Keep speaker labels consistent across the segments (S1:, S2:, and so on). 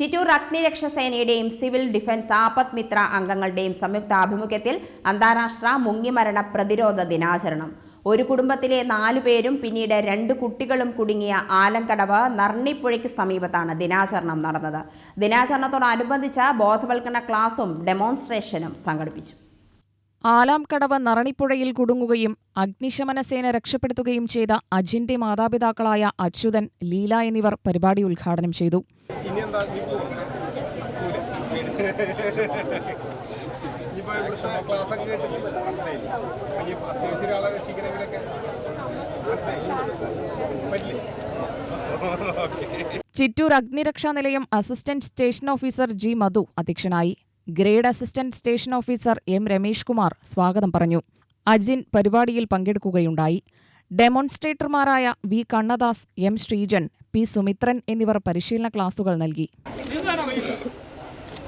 S1: ചിറ്റൂർ അഗ്നിരക്ഷാസേനയുടെയും civil defence Apath Mitra അംഗങ്ങളുടെയും സംയുക്ത ആഭിമുഖ്യത്തിൽ അന്താരാഷ്ട്ര മുങ്ങിമരണ പ്രതിരോധ ദിനാചരണം. ഒരു കുടുംബത്തിലെ നാലു പേരും പിന്നീട് രണ്ട് കുട്ടികളും കുടുങ്ങിയ ആലങ്കടവ് നർണിപ്പുഴയ്ക്ക് സമീപത്താണ് ദിനാചരണം നടന്നത്. ദിനാചരണത്തോടനുബന്ധിച്ച ബോധവൽക്കരണ ക്ലാസും ഡെമോൺസ്ട്രേഷനും സംഘടിപ്പിച്ചു.
S2: ആലാംകടവ് നറണിപ്പുഴയിൽ കുടുങ്ങുകയും അഗ്നിശമനസേന രക്ഷപ്പെടുത്തുകയും ചെയ്ത അജിന്റെ മാതാപിതാക്കളായ അച്യുതൻ ലീല എന്നിവർ പരിപാടി ഉദ്ഘാടനം ചെയ്തു. ചിറ്റൂർ അഗ്നിരക്ഷാ നിലയം assistant station officer G Madhu അധ്യക്ഷനായി. Grade assistant station officer M Ramesh Kumar സ്വാഗതം പറഞ്ഞു. അജിൻ പരിപാടിയിൽ പങ്കെടുക്കുകയുണ്ടായി. ഡെമോൺസ്ട്രേറ്റർമാരായ V Kannadas M Sreejan P Sumithran എന്നിവർ പരിശീലന ക്ലാസുകൾ നൽകി.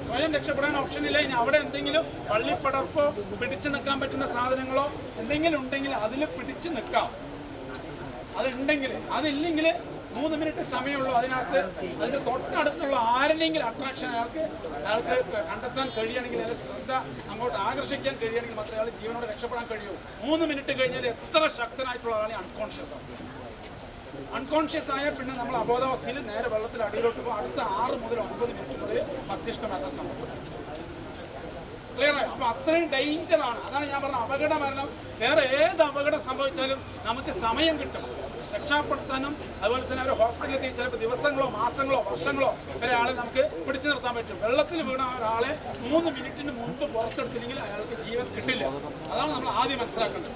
S3: സ്വയം രക്ഷപ്പെടാൻ ഓപ്ഷൻ ഇല്ല. ഇനി അവിടെ എന്തെങ്കിലും പള്ളിപ്പടർപ്പോ പിടിച്ചു നിൽക്കാൻ പറ്റുന്ന സാധനങ്ങളോ എന്തെങ്കിലും ഉണ്ടെങ്കിൽ അതിൽ പിടിച്ചു നിൽക്കാം. അതുണ്ടെങ്കിൽ അതില്ലെങ്കിൽ മൂന്ന് മിനിറ്റ് സമയമുള്ളൂ. അതിനകത്ത് അതിന്റെ തൊട്ടടുത്തുള്ള ആരെങ്കിലും അട്രാക്ഷൻ അയാൾക്ക് അയാൾക്ക് കണ്ടെത്താൻ കഴിയുകയാണെങ്കിൽ അയാളെ ശ്രദ്ധ അങ്ങോട്ട് ആകർഷിക്കാൻ കഴിയുകയാണെങ്കിൽ മാത്രമേ അയാൾ ജീവനോട് രക്ഷപ്പെടാൻ കഴിയൂ. മൂന്ന് മിനിറ്റ് കഴിഞ്ഞാൽ എത്ര ശക്തനായിട്ടുള്ള ആളെ അൺകോൺഷ്യസ് ആണ്. അൺകോൺഷ്യസ് ആയ പിന്നെ നമ്മൾ അബോധാവസ്ഥയിൽ നേരെ വെള്ളത്തിൽ അടിയിലോട്ട് പോകും. അടുത്ത ആറ് മുതൽ ഒൻപത് മിനിറ്റിനുള്ളിൽ മസ്തിഷ്കം എത്താൻ സംഭവം ക്ലിയർ അപ്പൊ അത്രയും ഡേഞ്ചർ ആണ്. അതാണ് ഞാൻ പറഞ്ഞ അപകട മരണം വേറെ ഏത് അപകടം സംഭവിച്ചാലും നമുക്ക് സമയം കിട്ടും രക്ഷപ്പെടുത്താനും അതുപോലെ തന്നെ അവരെ ഹോസ്പിറ്റലിൽ എത്തി ചിലപ്പോൾ ദിവസങ്ങളോ മാസങ്ങളോ വർഷങ്ങളോ വരെ ആളെ നമുക്ക് പിടിച്ചു നിർത്താൻ പറ്റും. വെള്ളത്തിൽ വീണ ഒരാളെ മൂന്ന് മിനിറ്റിന് മുൻപ് പുറത്തെടുത്തില്ലെങ്കിൽ അയാൾക്ക് ജീവൻ കിട്ടില്ല. അതാണ് നമ്മൾ ആദ്യം മനസ്സിലാക്കേണ്ടത്.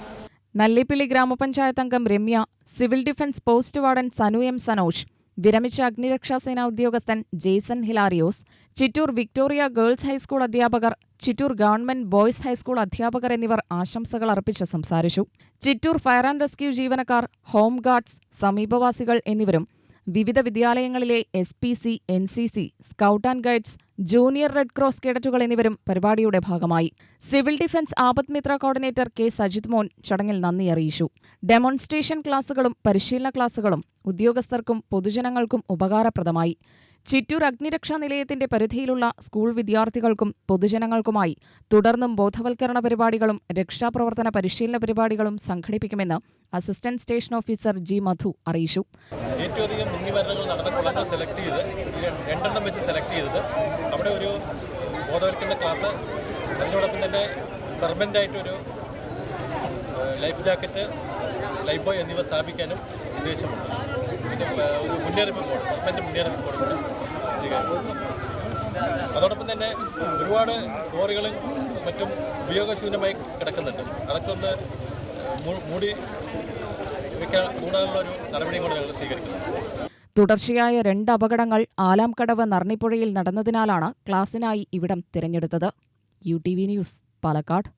S2: നല്ലിപ്പിള്ളി ഗ്രാമപഞ്ചായത്ത് അംഗം Ramya civil defence post warden Sanu M Sanoj. വിരമിച്ച അഗ്നിരക്ഷാസേന ഉദ്യോഗസ്ഥൻ Jason Hilarios Chittur Victoria girls high school അധ്യാപകർ ചിറ്റൂർ ഗവൺമെന്റ് ബോയ്സ് ഹൈസ്കൂൾ അധ്യാപകർ എന്നിവർ ആശംസകൾ അർപ്പിച്ച് സംസാരിച്ചു. ചിറ്റൂർ ഫയർ ആൻഡ് റെസ്ക്യൂ ജീവനക്കാർ ഹോം ഗാർഡ്സ് സമീപവാസികൾ എന്നിവരും വിവിധ വിദ്യാലയങ്ങളിലെ S P C N C C scout and guides junior red cross കേഡറ്റുകൾ എന്നിവരും പരിപാടിയുടെ ഭാഗമായി. Civil defence Apath Mitra coordinator K Sajith Mon ചടങ്ങിൽ നന്ദി അറിയിച്ചു. ഡെമോൺസ്ട്രേഷൻ ക്ലാസുകളും പരിശീലന ക്ലാസുകളും ഉദ്യോഗസ്ഥർക്കും പൊതുജനങ്ങൾക്കും ഉപകാരപ്രദമായി. ചിറ്റൂർ അഗ്നിരക്ഷാ നിലയത്തിന്റെ പരിധിയിലുള്ള സ്കൂൾ വിദ്യാർത്ഥികൾക്കും പൊതുജനങ്ങൾക്കുമായി തുടർന്നും ബോധവൽക്കരണ പരിപാടികളും രക്ഷാപ്രവർത്തന പരിശീലന പരിപാടികളും സംഘടിപ്പിക്കുമെന്ന് assistant station officer G Madhu അറിയിച്ചു.
S4: ഏറ്റവും സെലക്ട് വെച്ച് സെലക്ട് ചെയ്തത് അവിടെ ഒരു ബോധവൽക്കരണ ക്ലാസ് അതിനോടൊപ്പം തന്നെ ലൈഫ് ജാക്കറ്റ് ലൈഫ് ബോയ് എന്നിവ സ്ഥാപിക്കാനും ഉദ്ദേശമുണ്ട്. മുന്നേറിപ്പ് ബോർഡ് പെർമനന്റ് മുന്നറിയിപ്പ് ബോർഡ് കൂടെ സ്വീകരിക്കും. അതോടൊപ്പം തന്നെ ഒരുപാട് ലോറികളും മറ്റും ഉപയോഗശൂന്യമായി കിടക്കുന്നുണ്ട്. അതൊക്കെ ഒന്ന് മൂടി വെക്കാൻ കൂടാനുള്ള ഒരു നടപടിയും കൂടെ ഞങ്ങൾ സ്വീകരിക്കുന്നു.
S2: തുടർച്ചയായ രണ്ട് അപകടങ്ങൾ ആലാംകടവ് നർണിപ്പുഴയിൽ നടന്നതിനാലാണ് ക്ലാസിനായി ഇവിടം തിരഞ്ഞെടുത്തത്. U T V news Palakkad.